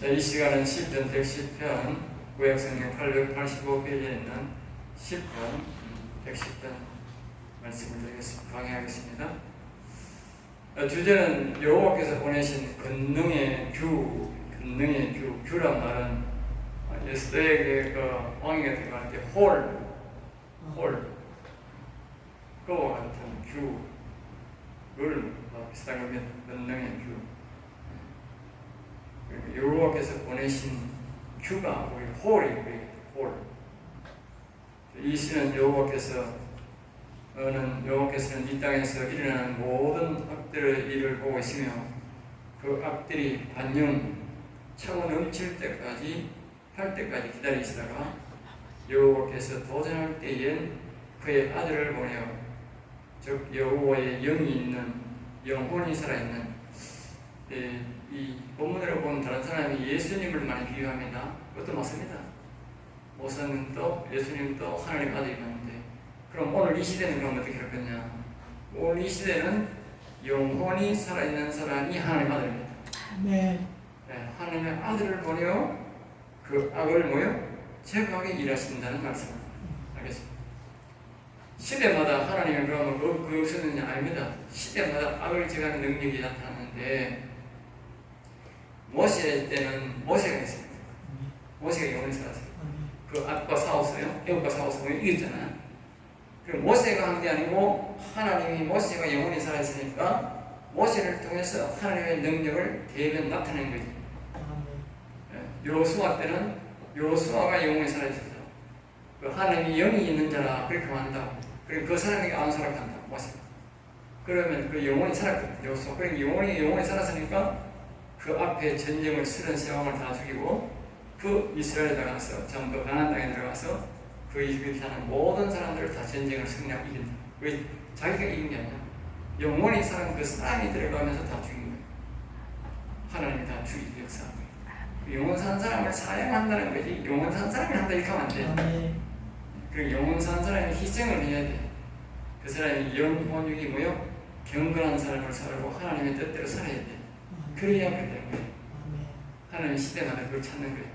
자, 이 시간은 10편 110편 구약성경 885페이지에 있는 10편 110편 말씀을 드리겠습니다. 강의하겠습니다. 어, 주제는 여호와께서 보내신 권능의 규, 권능의 규, 규란 말은 어, 예수에게 그 왕이 거 할때 홀, 홀, 그와 같은 규, 를 비슷한 겁니다. 권능의 규. 여호와께서 보내신 규가 우리 홀이 우리 홀. 이 시는 여호와께서 어는 여호와께서는 이 땅에서 일어나는 모든 악들의 일을 보고 있으며 그 악들이 반영 차고 넘칠 때까지 할 때까지 기다리시다가 여호와께서 도전할 때엔 그의 아들을 보내어 즉 여호와의 영이 있는 영혼이 살아있는 예, 이 본문으로 보면 다른 사람이 예수님을 많이 비유합니다. 그것도 맞습니다. 모세는 또 예수님 또 하나님 아들이 맞는데 그럼 오늘 이 시대는 그럼 어떻게 할 거냐? 오늘 이 시대는 영혼이 살아있는 사람이 하나님 아들입니다. 네. 네, 하나님의 아들을 보내어 그 악을 모여 제거하게 일하신다는 말씀입니다. 알겠습니다. 시대마다 하나님은 그러면 그, 그 없었느냐? 아닙니다. 시대마다 악을 제거하는 능력이 나타나는데 모세 때는 모세가 있습니다. 모세가 영원히 살았어요. 그 악과 싸웠어요. 애국과 싸워서 이겼잖아요. 그럼 모세가 한 게 아니고 하나님이 모세가 영원히 살아있으니까 모세를 통해서 하나님의 능력을 대면 나타낸 거지. 예, 요수아 때는 요수아가 영원히 살아있었죠. 그 하나님이 영이 있는 자라 그렇게 말한다고. 그리고 그 사람에게 안 살아간다고 모세. 그러면 그 영원히 살았거든. 요수아. 그러니까 영원히 영원히 살았으니까 그 앞에 전쟁을 쓰는 세왕을 다 죽이고 그 이스라엘에 들어가서 전부 가나안 땅에 들어가서 그 이집트 사는 모든 사람들을 다 전쟁을 승리하고 이긴다. 왜 자기가 이긴 게 아니야. 영원히 사는 그 사람이 들어가면서 다 죽인 거예요. 하나님이 다 죽이기 역사한 거예요. 그 영원 산 사람을 사용한다는 거지. 영원 산 사람이 한다 이렇게 하면 안 돼. 그 영원 산 사람이 희생을 해야 돼. 그 사람이 영혼육이 뭐요? 경건한 삶을 살고 하나님의 뜻대로 살아야 돼. 그래야. 아멘. 하나님 시대마다 그걸 찾는 거예요.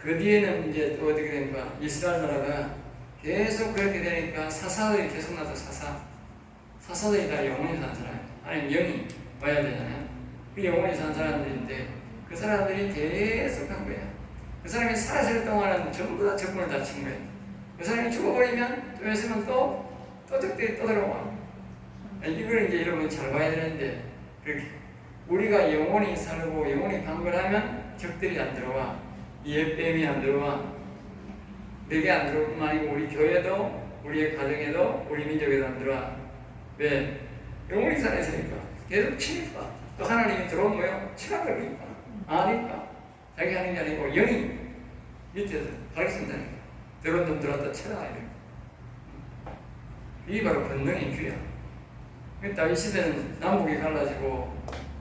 그 뒤에는 이제 또 어떻게 됩니까? 이스라엘 나라가 계속 그렇게 되니까 사사들이 계속 나서 사사. 사사들이 다 영원히 사는 사람. 하나님 영이 와야 되잖아요. 그 영원히 사는 사람들인데 그 사람들이 계속 한 거예요. 그 사람이 살았을 동안은 전부 다 적군을 다친 거예요. 그 사람이 죽어버리면 또 있으면 또, 또 적들이 또 들어와. 이걸 이제 여러분 잘 봐야 되는데 그렇게 우리가 영원히 살고 영원히 강건하면 적들이 안 들어와. 이에뱀이 안 들어와. 내게 안 들어올 뿐만 아니고 우리 교회도 우리의 가정에도 우리 민족에도 안 들어와. 왜? 영원히 살아있으니까. 계속 치니까. 또 하나님이 들어오면? 치라 그러니까. 아니까. 자기 하는 게 아니고 영이 밑에서 가르친다니까. 들어온 놈 들어왔다. 이래. 이게 바로 권능의 귀야. 그러니까 이 시대는 남북이 갈라지고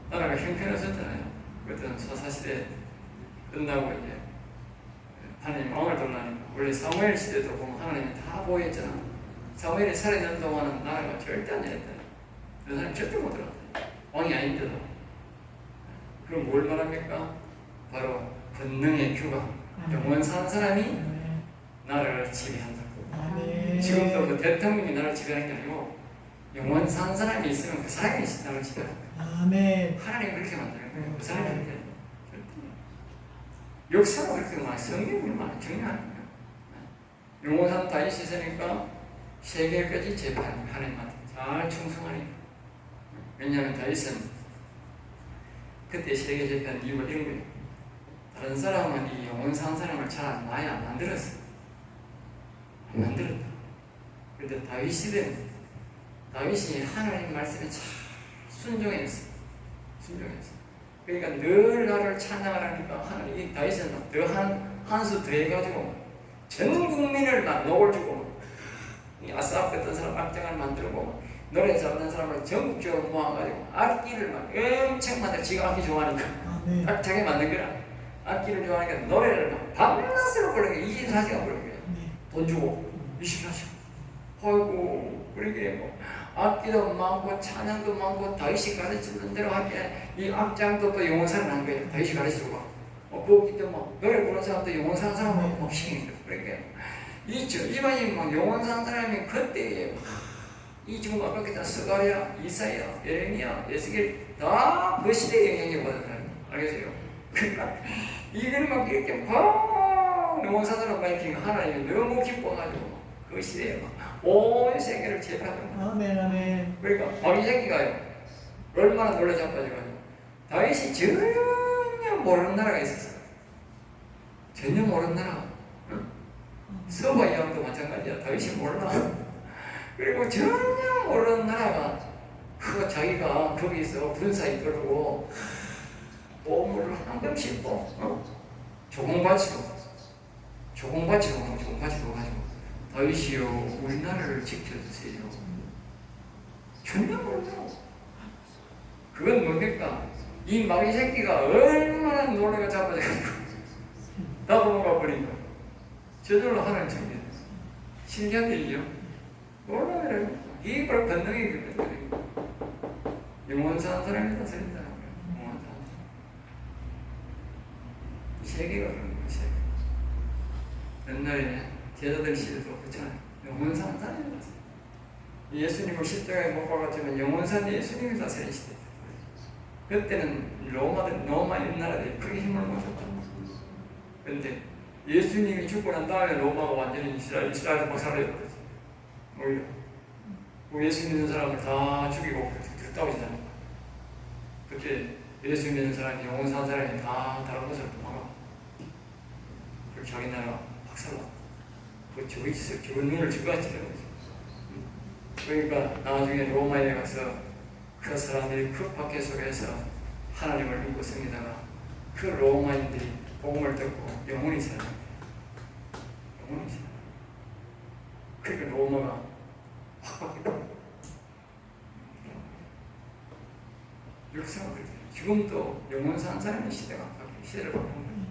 나라가 형편없었잖아요. 그때 사사시대 끝나고 이제 하나님 왕을 돌라니까 원래 사무엘 시대도 보면 하나님이 다 보였잖아. 사무엘이 살아있는 동안은 나라가 절대 안 일었다. 그 사람 절대 못 들었다. 왕이 아닌데도. 그럼 뭘 말합니까? 바로 권능의 규가 영원 산 사람이 아멘. 나라를 지배한다고. 아멘. 지금도 그 대통령이 나라를 지배하는 게 아니고 영원 산 사람이 있으면 그 사람이 나라를 거야. 아멘. 하나님 그렇게 만드는 거예요. 그 사람이 그렇게. 역사가 그렇게 많아. 많이 정리하는 거예요. 영원한 다윗이 있으니까 세계까지 재판하는 하나님한테 잘 충성하니까. 왜냐하면 다윗은 그때 세계 재판 이유가 이런 거예요. 다른 사람은 이 영원 산 사람을 잘 많이 안 만들었어. 안 만들었다. 근데 다윗 시대는 다윗이 하나님 말씀에 잘 순종했어. 순종했어. 그러니까 늘 나를 찬양하라니까 하나님 이 다윗은 더한 한 수 더 해가지고 전 국민을 막 녹을 주고 이 아사프 같은 사람 악장을 만들고 노래 잘하는 사람을 전국적으로 모아가지고 악기를 막 엄청 만들 지가 악기 좋아하니까 아멘. 딱 자기 만든 거라 악기를 좋아하니까 노래를 막 밤낮으로 부르게 24시간 부르게 네. 돈 주고 24시간 아이고 그러게 뭐 악기도 많고 찬양도 많고 다윗이 가르치는 대로 하기에 이 악장도 또 영원사를 한 거예요 다윗이 가르쳐주고 어, 거기 또막 노래 부르는 사람도 영원 사는 사람하고 막 힘이 그러니까 이저 이만이 막 영원 사는 사람이 그때 이 지금 아까 그다 스가랴, 이사야, 예레미야, 예스겔 다그 시대의 영향이 받았다. 알겠어요? 그러니까 이거는 막 이렇게 사람 많이 하나님이 너무 기뻐가지고 그 시대에 막 온 세계를 제패하는 거야. 아멘 아멘 그러니까 바리새기가요 얼마나 놀라 자빠져가지고 다윗이 전혀 모르는 나라가 있었어요. 전혀 모르는 나라. 응? 서바 이왕도 마찬가지야. 다윗이 몰라. 그리고 전혀 모르는 나라가 그 자기가 거기서 군사 이끌고 보물을 한 병씩 또 어? 조공 바치로 조공 바치로 조공 바치로 가지고 다윗이요 우리나라를 지켜주세요. 모르고 그건 뭡니까? 이 마귀 새끼가 얼마나 놀래가 잡아져가지고 나도 먹어 버린 거 저절로 챙겨 신기한 일이죠. 놀라더라고 이게 바로 권능이 거거든요 영원 사는 사람이 다스린다 옛날에 제자들 시대도 그렇잖아요 영원 사는 사람이 다스린다 예수님을 십자가에 못 박았지만 영원산 예수님이 다스린 시대. 그때는 로마들 로마 나라들이 크게 힘을 못 줬다. 근데 예수님이 죽고 난 다음에 로마가 완전히 이스라엘 이스라엘 박살내버렸어. 오히려 그 예수 믿는 사람을 다 죽이고 그따위잖아. 그때 예수 믿는 사람이 영원 산 사람이 다 다른 곳으로 도망가. 그 자기 나라 박살나. 그 저기 있어. 저 눈을 되는 거지. 그러니까 나중에 로마에 가서 그 사람들이 그 박해 속에서 하나님을 믿고 씁니다가 그 로마인들이 복음을 듣고 영혼이 살아 영혼이 살아 그러니까 로마가 확 바뀌다 이렇게 생각해요 지금도 영혼 사는 사람의 시대가 시대를 바꾸는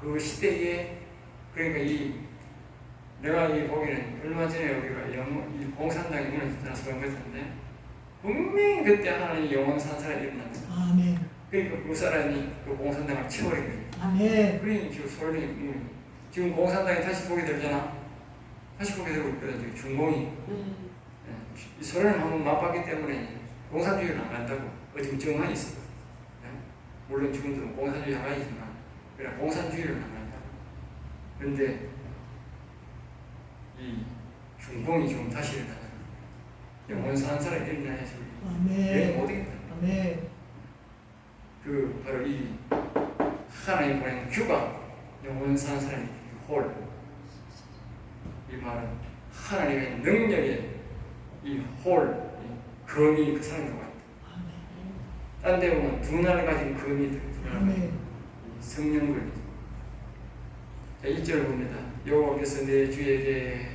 그 시대에 그러니까 이 내가 이 보기는 얼마 전에 여기가 영, 이 공산당이 무너졌잖아 소용했는데 분명히 그때 하나님 영원 산 사람이 일어났다. 아멘 그러니까 그 사람이 그 공산당을 치워버린 거예요. 아멘 그러니 지금 소련이 음, 지금 공산당이 다시 보게 되잖아. 다시 보게 되고 있거든. 지금 중공이 예, 이 소련을 한번 맛봤기 때문에 공산주의는 안 간다고 어정쩡한 있어. 예? 물론 지금도 공산주의 하나이지만 그냥 공산주의를 안 간다고. 이 중공이 지금 다시 일어나잖아. 영원 사는 사람이 일어나야지. 아멘 못 이긴다. 아멘 그 바로 이 하나님 보낸 규가 영원 사는 사람이 홀. 이 말은 하나님의 능력의 이 홀, 이 검이 그 사람이 와 있다. 딴데 보면 두 날 가진 가진 아멘 성령을 자, 1절 봅니다. 여호와께서 내 주에게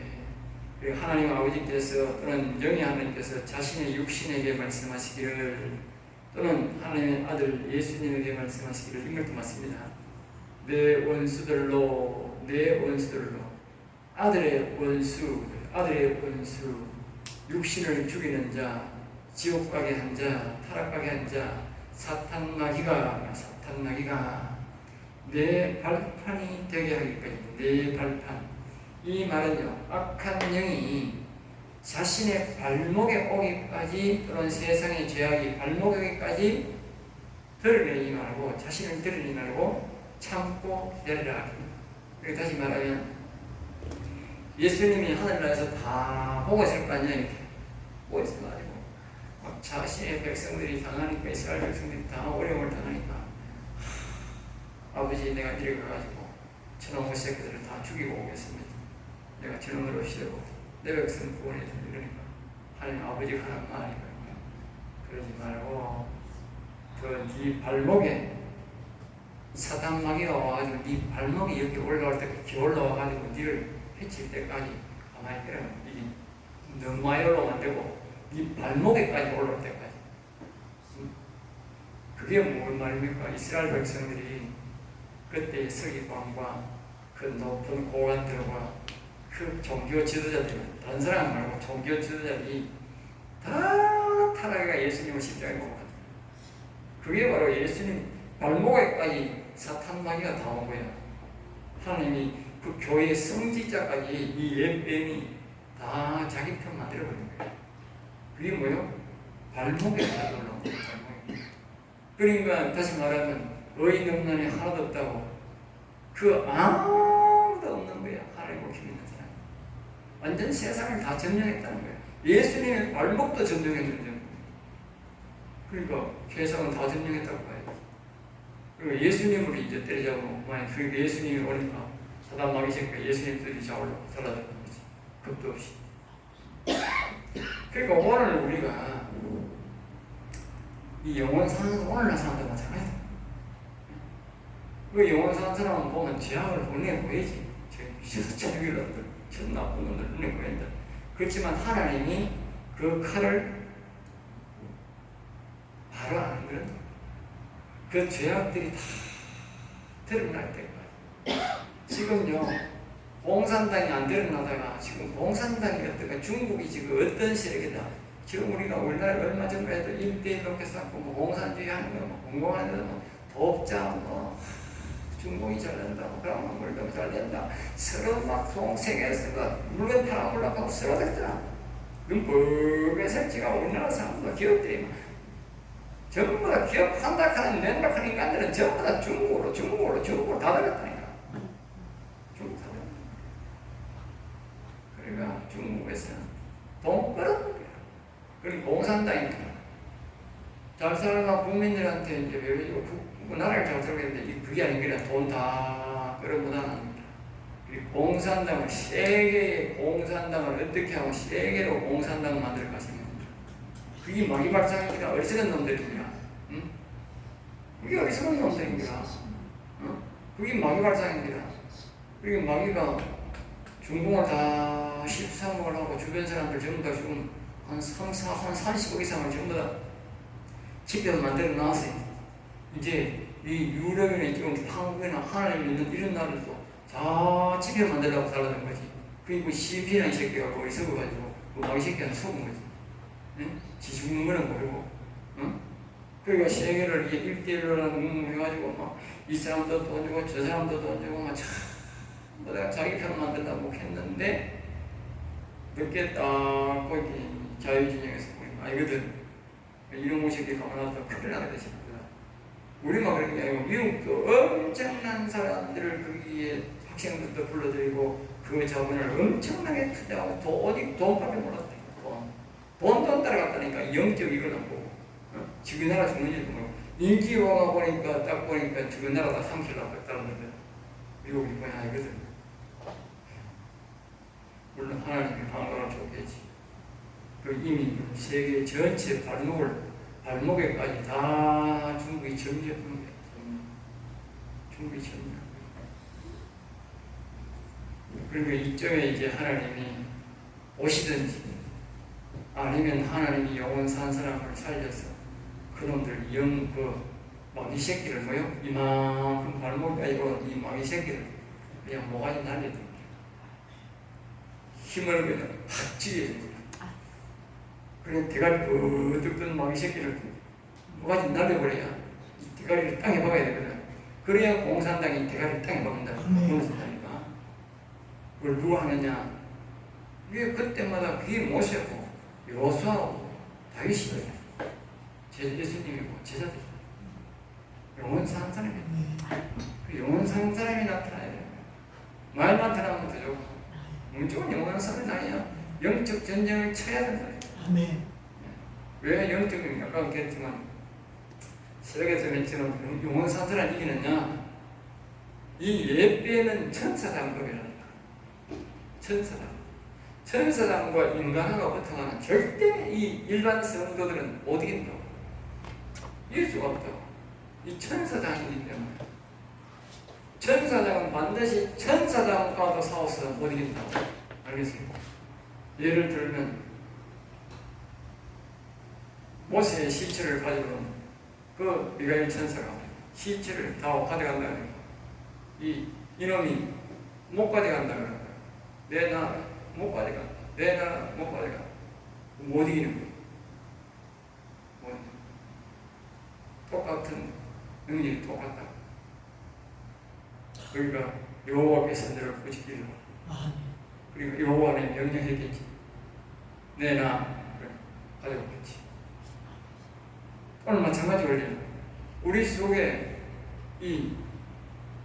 하나님 아버지께서 또는 영의 하나님께서 자신의 육신에게 말씀하시기를 또는 하나님의 아들 예수님에게 말씀하시기를 이것도 맞습니다. 내 원수들로 내 원수들로 아들의 원수 아들의 원수 육신을 죽이는 자 지옥 가게 한자 타락 가게 한자 사탄 마귀가 사탄 마귀가 내 발판이 되게 하기까지 내 발판. 이 말은요 악한 영이 자신의 발목에 오기까지 또는 세상의 죄악이 발목에 오기까지 드러내지 말고 자신을 드러내지 말고 참고 기다리라 그리고 다시 말하면 예수님이 하늘나라에서 다 보고 있을 거 아니야 이렇게. 보고 있을 거 아니고. 막 자신의 백성들이 당하니까 이스라엘 백성들이 다 어려움을 당하니까 아버지 내가 이리 가가지고 저놈의 새끼들을 다 죽이고 오겠습니다. 내가 저놈으로 시려고 내 백성 구원해 주 이러니까 하나님 아버지가 하는 말이 거예요. 그러지 말고 그네 발목에 마귀가 와가지고 네 발목이 이렇게 올라올 때까지 올라와가지고 니를 해칠 때까지 가만히 있더라. 올라오면 안 되고 네 발목에까지 올라올 때까지. 음. 그게 뭔 말입니까? 이스라엘 백성들이 그때 서기관과 그 높은 고관들과 그 종교 지도자들, 다른 사람 말고 종교 지도자들이 다 타락해가 예수님을 십자가에 못 박았다. 그게 바로 예수님 발목에까지 사탄 마귀가 다 온 거야. 하나님이 그 교회의 성직자까지 이 예뱀이 다 자기 편 만들어 버린 거야. 그게 뭐요? 발목에. 그러니까 다시 말하면 의인 없나니 하나도 없다고 그 아무도 없는 거야. 하나님 을 믿는 사람. 완전 세상을 다 점령했다는 거야. 예수님의 발목도 점령했는데 그러니까 세상은 다 점령했다고 봐야지. 그리고 예수님을 이제 때리자고 만약 그러니까 예수님이 오니까 사단 마귀 새끼가 예수님 들이 잡으려고 사라졌는 거지. 겁도 없이. 그러니까 오늘 우리가 이 영원 사는 오늘날 사람들 마찬가지다. 그 영원 사는 사람은 보면 죄악을 눈에 보이지. 저기를 저 나쁜 놈들 눈에 보인다. 그렇지만 하나님이 그 칼을 바로 안 그런다. 그 죄악들이 다 드러날 때까지. 지금요, 공산당이 안 드러나다가 지금 공산당이 어떤가 중국이 지금 어떤 세력이다. 지금 우리가 우리나라 얼마 전까지도 1대1 로켓 쌓고 뭐 공산주의 하는 거, 뭐 공공하는 거, 뭐 돕자, 뭐 중공이 잘뭐 그러면 물도 잘 된다. 서로 막 동생에서 막 물건 팔아먹으려고 서로 됐잖아. 눈법에 설치가 우리나라 사람들 기업들이 막 전부 다 기업 한다 하는 낸다 하는 인간들은 전부 다 중국으로 중국으로 중국으로 다 들었다니까. 중국 다 들었다. 그러니까 중국에서는 돈 벌어는 거야. 그리고 공산당이니까. 잘 살아가 국민들한테 이제 그 나라를 잘 살겠는데 그게 아니라 돈다 끌어모아납니다. 그리고 공산당을 세계의 공산당을 어떻게 하고 세계로 공산당을 만들 것인가. 그게 마귀 발상이니까 어리석은 놈들입니다. 응? 그게 어리석은 놈들입니다. 어? 그게 마귀 발상입니다. 그리고 마귀가 중공을 다 13억을 하고 주변 사람들 전부 다 지금 한 3, 4, 한 30억 이상을 전부 다 집회를 만들어 놨어요. 이제 이 유럽이나 지금 한국이나 하나님 있는 이런 나라들도 다 집회 만들려고 달라는 거지. 그리고 CP라는 새끼가 거기 서가지고 그 마귀 새끼한테 속은 거지. 응? 지 죽는 거는 모르고, 응? 그러니까 세계를 이게 일대일로라는 해가지고 막 이 사람도 돈 주고 저 사람도 돈 주고 막 참, 뭐 내가 자기 편 만들려고 했는데 늦게 딱 거기 자유진영에서 보니까 아니거든. 이런 모습이 가만하다 큰일 나게 되십니다. 우리만 그런 게 아니고 미국도 엄청난 사람들을 거기에 학생들도 불러들이고 그 자본을 엄청나게 투자하고 돈 어디 돈밖에 몰랐대. 돈. 돈돈 따라갔다니까 영적 보고 어? 지금 나라 죽는지도 모르고 인기와가 보니까 딱 보니까 지금 나라 다 삼키려고 했다는데 미국이 뭐야 아니거든 물론 하나님이 방법을 줬겠지 그 이미 세계 전체 발목을 발목에까지 다 중국이 거야 중국이 점령 그리고 이점에 이제 하나님이 오시든지 아니면 하나님이 영원 산 사람을 살려서 그놈들 영그 마귀 새끼를 뭐요? 이만큼 발목까지 오는 이 마귀 새끼를 그냥 모가지 날려줍니다. 힘을 그냥 확 찌개줍니다. 그냥 대가리 버득 든 마귀 새끼를 모가지 날려버려야 이 대가리를 땅에 박아야 되거든. 그래야 공산당이 대가리를 땅에 박는다. 공산당이니까. 그걸 누가 하느냐? 이게 그때마다 그게 모세고 요수하고 다윗이 제 예수님이고 제자들 영원 사는 사람이 그 영원 사는 사람이 나타나야 돼요. 말 나타나면 더 좋고 무조건 영원 사는 아니야. 영적 전쟁을 쳐야 된다. 아멘. 왜 영적인 세력에서 맺지는 영원 사는 사람 이기느냐? 이 예배는 천사장법이라니까. 천사장. 천사장과 인간하고 붙어가는 절대 이 일반 성도들은 못 이긴다고. 이길 수가 없다고. 이 천사장이기 때문에. 천사장은 반드시 천사장과도 싸워서 못 이긴다고. 알겠습니까? 예를 들면, 모세의 시체를 가지고 그 미가엘 천사가 시체를 다 가져간다. 이 이놈이 못 가져간다 그래요. 내 나라 못 가져가. 내 나라 못 가져가. 못 이기는 거예요. 뭐, 똑같은 능력이 똑같다. 그러니까 여호와께서 너를 꾸짖기를 아멘. 그리고 여호와는 명령했겠지. 내나 가져오겠지. 오늘 마찬가지 원리는 우리 속에 이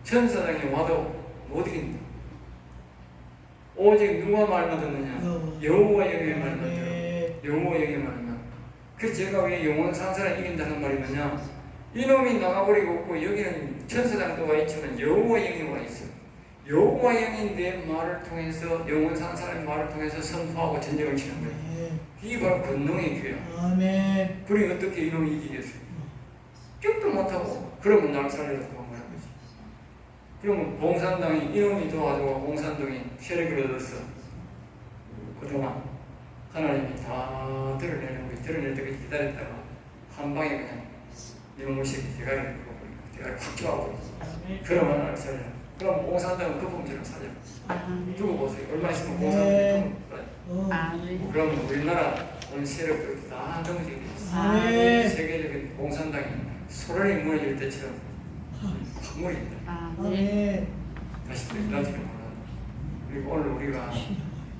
천사장이 와도 못 이긴다. 오직 누가 말만 듣느냐? 여호와 영의 말만 들어. 아멘. 여호와 영의 말만. 그 제가 왜 영원 상사를 이긴다는 말이 뭐냐? 이놈이 나가버리고 없고 여기는 천사장도 와 있지만 여호와 영이 와 있어. 여호와 영이 내 말을 통해서 영원 상사의 말을 통해서 선포하고 전쟁을 치는. 아멘. 이게 바로 권능의 교야. 아멘. 그러니 어떻게 이놈이 이기겠어? 격도 못하고 그러면 날 살려서 도망가는 거지. 그러면 공산당이 이놈이 도와주고 공산당이 세력을 얻었어. 그동안 하나님이 다 드러내는 거 드러낼 때까지 기다렸다가 한 방에 그냥 이놈의 새끼 대가리를 대가리 확 쪼아버리고 아멘. 그러면 날 살려. 그럼 공산당은 그 범죄를 살려. 두고 보세요. 얼마 있으면 네. 그 범죄를 어. 아멘. 그러면 우리나라 온 세력들 다 넘어지게 돼 있어. 아멘. 세계적인 공산당이 소련이 무너질 때처럼 확물입니다. 아멘. 아멘. 다시 또 일어나지는 몰라. 그리고 오늘 우리가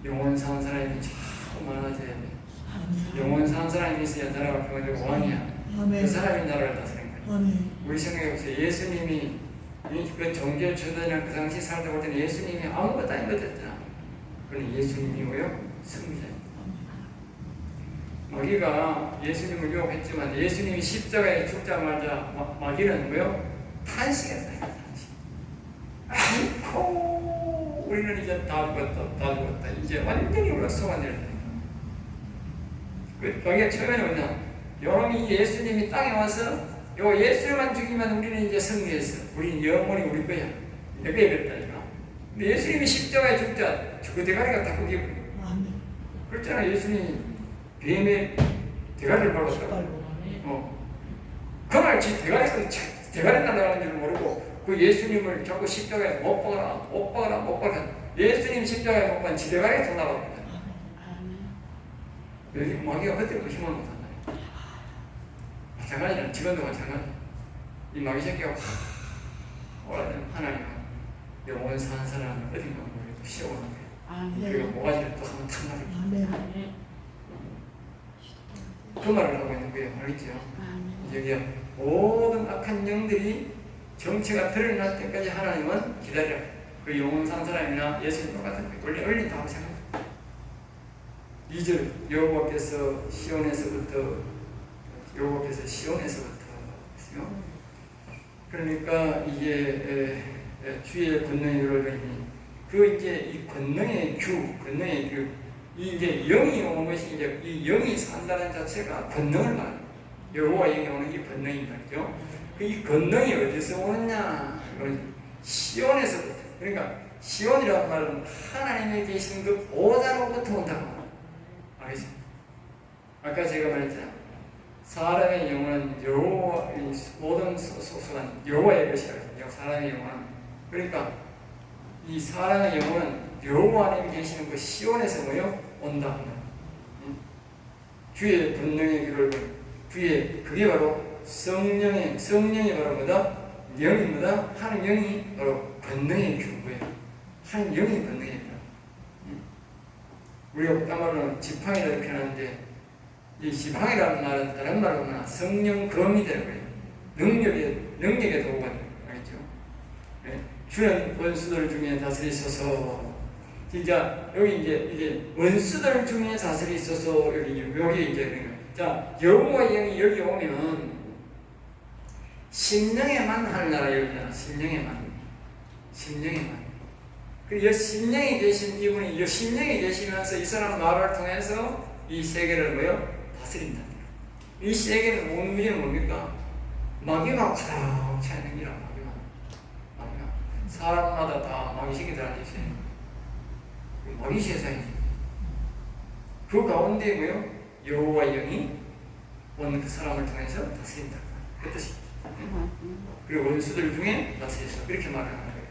영원 사는 사람이 자꾸 많아져야 돼. 영원 사는 사람이 있어야 나라가 평화되고 왕이야. 그. 사람이 나라를 다스리는 거야. 우리 생각해보세요. 예수님이 이- 그 정결 초대랑 그 당시 살다 볼 때는 예수님이 아무것도 아닌 것 같잖아. 그는 예수님이 뭐요? 승리자입니다. 마귀가 예수님을 유혹했지만 예수님이 십자가에 죽자마자 마- 마귀는 뭐요? 탄식했다. 탄식. 아이고 우리는 이제 다 죽었다. 다 죽었다. 이제 완전히 우리가 속아내렸다. 그 마귀가 처음에는 뭐냐? 여러분이 예수님이 땅에 와서 요 예수만 죽이면 우리는 이제 승리했어. 우리는 영원히 우리 거야. 내가 이랬다니까. 근데 예수님이 십자가에 죽자 그 대가리가 다 거기 아멘. 그렇잖아 예수님이 뱀의 대가리를 밟았다고. 빨고. 어. 그날 지 대가리가 자- 대가리 날아가는 줄 모르고 그 예수님을 자꾸 십자가에 못 박아라 못 박아라 못 박아라 예수님 십자가에 못 박은 지 대가리에 더 나갑니다. 아멘. 여기 마귀가 그때부터 힘을 못한다. 마찬가지는 지금도 마찬가지. 이 마귀 새끼가 오라는 하나님은 영원 사는 사람을 어딘가 거예요. 아멘. 그리고 모가지를 또 한번 탁 나를 아멘. 아멘. 그 말을 하고 있는 거예요. 알겠죠? 아멘. 여기요 모든 악한 영들이 정체가 드러날 때까지 하나님은 기다려. 그 영원산 사람이나 예수님 똑같은 거예요. 원래 얼린다고 생각합니다. 2절 여호와께서 시온에서부터 여호와께서 시온에서부터 했어요. 그러니까 에, 주의 권능이 이루어지니 그 이제 이 권능의 규, 권능의 규, 이 이제 영이 오는 것이 이제 이 영이 산다는 자체가 권능을 말해요. 여호와 영이 오는 이 권능인 말이죠. 그이 권능이 어디서 오느냐? 시온에서부터. 그러니까 시온이라는 말은 하나님의 계신 그 보좌로부터 온다고. 알겠습니까? 아까 제가 말했잖아. 사람의 영혼은 여호와 이 모든 소- 소소한 여호와의 것이라고 했죠. 사람의 영혼은 그러니까 이 사람의 영혼은 여호와 하나님 계시는 그 시온에서 모여 온다. 응? 주의 본능의 길을 주의 그게 바로 성령의 성령이 바로 뭐다? 영이 뭐다? 하는 영이 바로 본능의 규고예요. 하는 영이 본능이다. 응? 우리가 딴 말로는 지팡이라 이렇게 하는데 이 지팡이라는 말은 다른 말로 하면 성령 검이 되는 거예요. 능력의 능력의 도구가. 알겠죠? 네. 주는 원수들 중에 다스리소서. 진짜 여기 이제 이게 원수들 중에 다스리소서 여기 여기 이제 거예요. 자 여호와 영이 여기 오면 심령에만 하는 나라 여기잖아. 심령에만, 심령에만. 그이 심령이 계신 이분이 이 심령이 계시면서 이 사람 말을 통해서 이 세계를 뭐요 다스린다. 이 세계는 온유는 뭡니까? 마귀가 가득 차 있는 기라 마귀가. 마귀가 사람마다 다 마귀 새끼들 앉아 있어요. 마귀 세상이지. 그 가운데 뭐요? 여호와 영이 온 그 사람을 통해서 다스린다. 그 뜻이. 그리고 원수들 중에 다스려서 이렇게 말하는 거예요.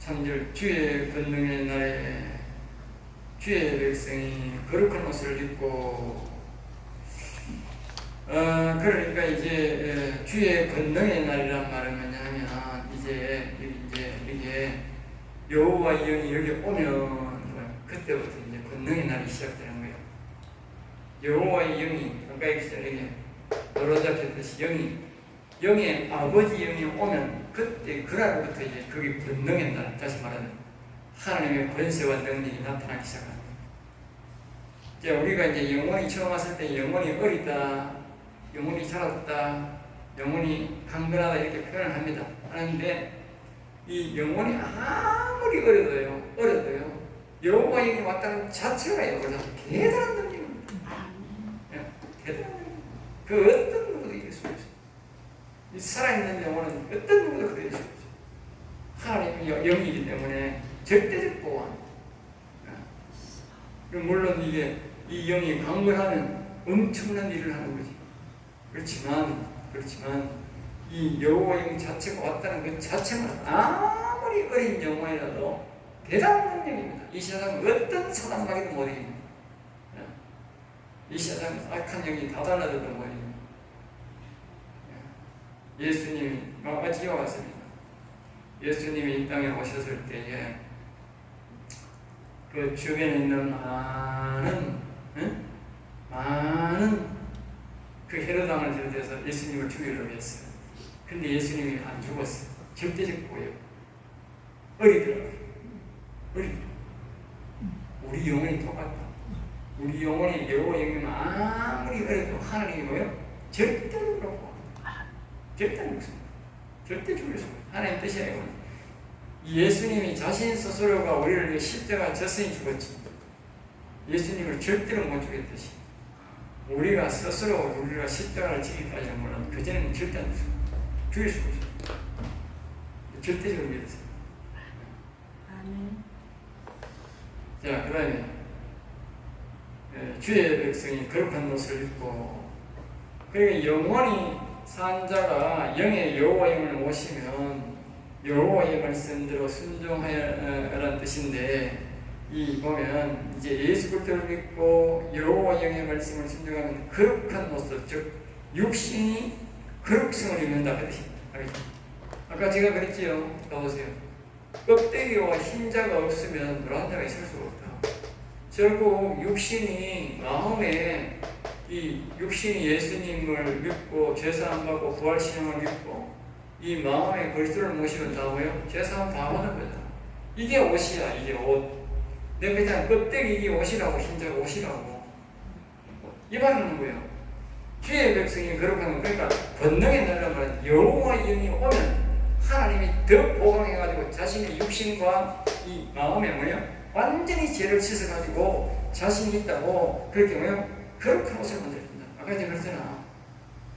3절 주의 권능의 날에 주의 백성이 거룩한 옷을 입고 어, 어, 그러니까 이제 에, 주의 권능의 날이란 말은 뭐냐면 이제 이제 이게 여호와 영이 여기 오면 그때부터 이제 권능의 날이 시작되는 거예요. 여호와의 영이 아까 얘기했 노로잡혔듯이 영이 영의 아버지 영이 오면 그때 그날부터 이제 그게 권능의 날 다시 말하면 하나님의 권세와 능력이 나타나기 시작합니다. 이제 우리가 이제 영혼이 처음 왔을 때 영혼이 어리다, 영혼이 자랐다, 영혼이 강건하다 이렇게 표현을 합니다. 하는데 이 영혼이 아무리 어려도요, 어려도요, 여호와 영이 왔다는 자체가 여호와 대단한 능력입니다. 예, 대단한 능력. 그 어떤 누구도 이길 수 없어요. 이 살아있는 영혼은 어떤 누구도 그럴 수 없어요. 하나님이 영- 영이기 때문에 절대적 보안. 예. 물론 이게 이 영이 강건하면 엄청난 일을 하는 거지. 그렇지만 그렇지만 이 여호와 영 자체가 왔다는 것 자체만 아무리 어린 영혼이라도 대단한 능력입니다. 이 세상 어떤 사단마귀도 못 이깁니다. 예. 이 세상 악한 영이 다 달라져도 못 이깁니다. 예. 예수님이 마치 이와 같습니다. 예수님이 이 땅에 오셨을 때에 그 주변에 있는 많은 응? 많은 그 헤로당을 비롯해서 예수님을 죽이려고 했어요. 근데 예수님이 안 죽었어요. 절대적 보여. 어리더라고요. 어리. 우리 영혼이 똑같다. 우리 영혼이 여호와 영이면 아무리 어려도 하나님이 뭐요? 절대로 그렇고 절대 죽습니다. 절대 죽을 수 없어요. 하나님 뜻이 아니고 예수님이 자신 스스로가 우리를 위해 십자가 졌으니 죽었지. 예수님을 절대로 못 죽였듯이 우리가 스스로 우리가 십자가를 지기까지는 물론 그전에는 절대 안 죽어. 죽일 수 없어. 절대적으로 믿으세요. 아멘. 자, 그 다음에 예, 주의 백성이 거룩한 옷을 입고 그러니까 영원히 산 자가 영의 여호와 영을 모시면 여호와의 말씀대로 순종하라는 뜻인데 이 보면 이제 예수 그리스도를 믿고 여호와 영의 말씀을 순종하면 거룩한 옷을 즉 육신이 거룩성을 입는다 그 뜻입니다. 아까 제가 그랬지요. 나오세요. 껍데기와 흰자가 없으면 노란 자가 있을 수가 없다. 결국 육신이 마음에 이 육신이 예수님을 믿고 제사함 받고 부활신앙을 믿고 이다 뭐요? 제사함 다 받는 거다. 이게 옷이야 이게 옷. 내 그냥 껍데기 이게 옷이라고 흰자가 옷이라고 이 말하는 거예요. 주의 백성이 거룩한 건 그러니까 권능의 날이란 말은 여호와 영이 오면 하나님이 더 보강해가지고 자신의 육신과 이 마음에 뭐요? 완전히 죄를 씻어가지고 자신이 있다고 그렇게 뭐요? 거룩한 옷을 만들어준다. 아까 제가 그랬잖아.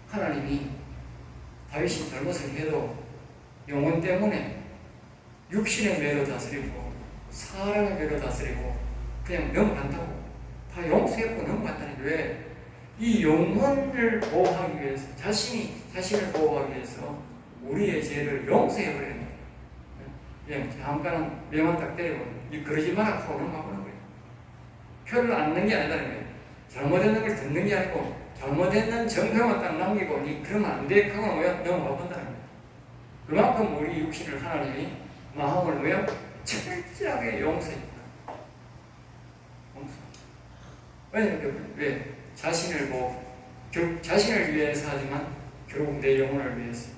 하나님이 다윗이 잘못을 해도 영혼 때문에 육신의 매로 다스리고 사람의 매로 다스리고 그냥 넘어간다고 다 용서했고 넘어간다는 게 왜? 이 영혼을 보호하기 위해서 자신이 자신을 보호하기 위해서 우리의 죄를 용서해 버리는 거예요. 그냥 잠깐 명만 딱 때리고 이 그러지 마라 하고 넘어가는 거예요. 표를 안는 게 아니다는 거예요. 잘못했는 걸 듣는 게 아니고 잘못했는 정표만 딱 남기고 니 그러면 안돼 하고 뭐야 넘어가 본다는 거예요. 그만큼 우리 육신을 하나님이 마음을 뭐야 철저하게 용서했다. 용서. 왜냐면 왜 자신을 뭐 결, 자신을 위해서 하지만 결국 내 영혼을 위해서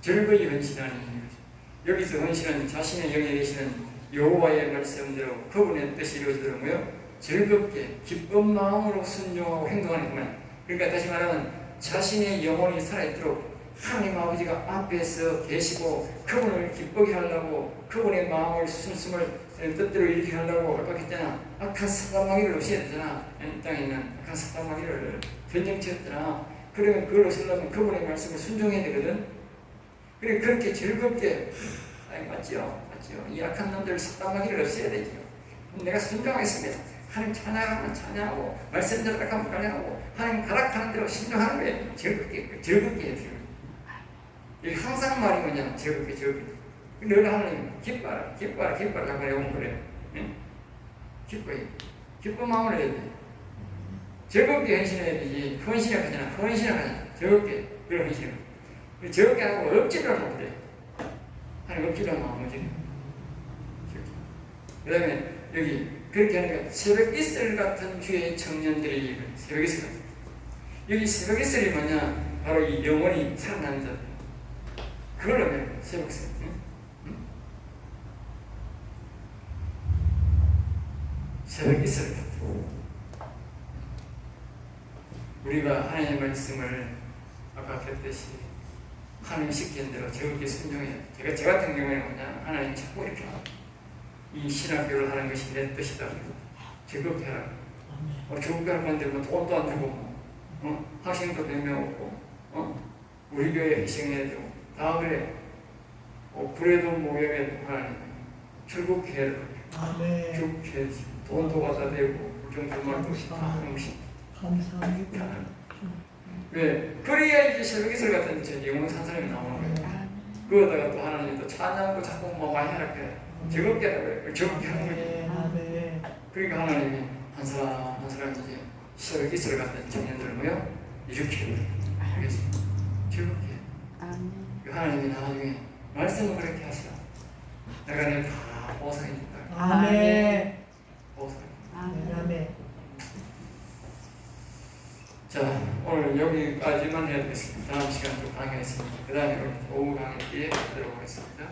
즐거이 헌신하는 일이죠. 여기서 헌신은 자신의 영에 계시는 여호와의 말씀대로 그분의 뜻이 이루어지도록 뭐요? 즐겁게 기쁜 마음으로 순종하고 행동하는 것만. 그러니까 다시 말하면 자신의 영혼이 살아있도록 하나님 아버지가 앞에서 계시고 그분을 기쁘게 하려고 그분의 마음을 순수을 뜻대로 이렇게 하려고 아까 했잖아. 악한 사단마귀를 없애야 되잖아. 이 땅에 있는 악한 사단마귀를 변정치웠잖아 그러면 그걸 없애려면 그분의 말씀을 순종해야 되거든. 그래 그렇게 즐겁게 아니 맞죠 맞죠 이 악한 놈들 사단마귀를 없애야 되죠 내가 순종하겠습니다 하나님 찬양하면 찬양하고 말씀대로 딱하면 찬양하고 하나님 가락하는 대로 순종하는 거예요 즐겁게 즐겁게 즐겁게 이게 항상 말이 뭐냐? 즐겁게 즐겁게. 늘 하나님 기뻐라 기뻐라 기뻐라. 하고 내가 그래. 응? 기뻐해. 기쁜 마음을 해야 돼. 즐겁게 헌신해야 되지 헌신을 하잖아. 헌신을 하잖아 즐겁게. 그런 헌신을. 그 즐겁게 하고 억지로 하면 돼 하나님 억지로 하면 안 되지 그 다음에 여기 그렇게 하니까 새벽 이슬 같은 주의 청년들이 새벽 이슬 같은 여기 새벽 이슬이 뭐냐? 바로 이 영혼이 살아나는 자들. 그걸로 내 새벽 이슬. 응? 응? 새벽 이슬 우리가 하나님의 말씀을 아까 그랬듯이 하나님 시키는 대로 즐겁게 순종해야 돼. 제가 저 같은 경우에는 뭐냐? 하나님 자꾸 이렇게 이 신학교를 하는 것이 내 뜻이다 하라 어, 안 되고 돈도 안 주고 어? 학생도 몇 명 없고 어? 우리 교회 희생해야 되고 다 그래 어, 그래도 모여야 하나님 즐겁게 해야 돼. 즐겁게 해야지 돈도 갖다 대고 불정불만도 다 하는 것이 감사합니다. 왜? 그래야 이제 새벽 이슬 같은 저 영혼 산 사람이 나오는 거예요. 아멘. 그러다가 또 하나님 또 찬양도 자꾸 뭐 많이 하라 그래. 즐겁게 하라 그래. 즐겁게 하는 거예요. 아멘. 아멘. 그러니까 하나님이 한 사람 한 사람 이제 새벽이슬 같은 청년들을 모여 이렇게 알겠습니다. 즐겁게. 아멘. 그 하나님이 나중에 말씀을 그렇게 하시라. 내가 내다 보상해 준다. 아멘. 보상. 아멘. 아멘. 자 오늘 여기까지만 해야 되겠습니다. 다음 시간 또 강의했습니다. 그 다음에 오후 강의 뒤에 하도록 하겠습니다.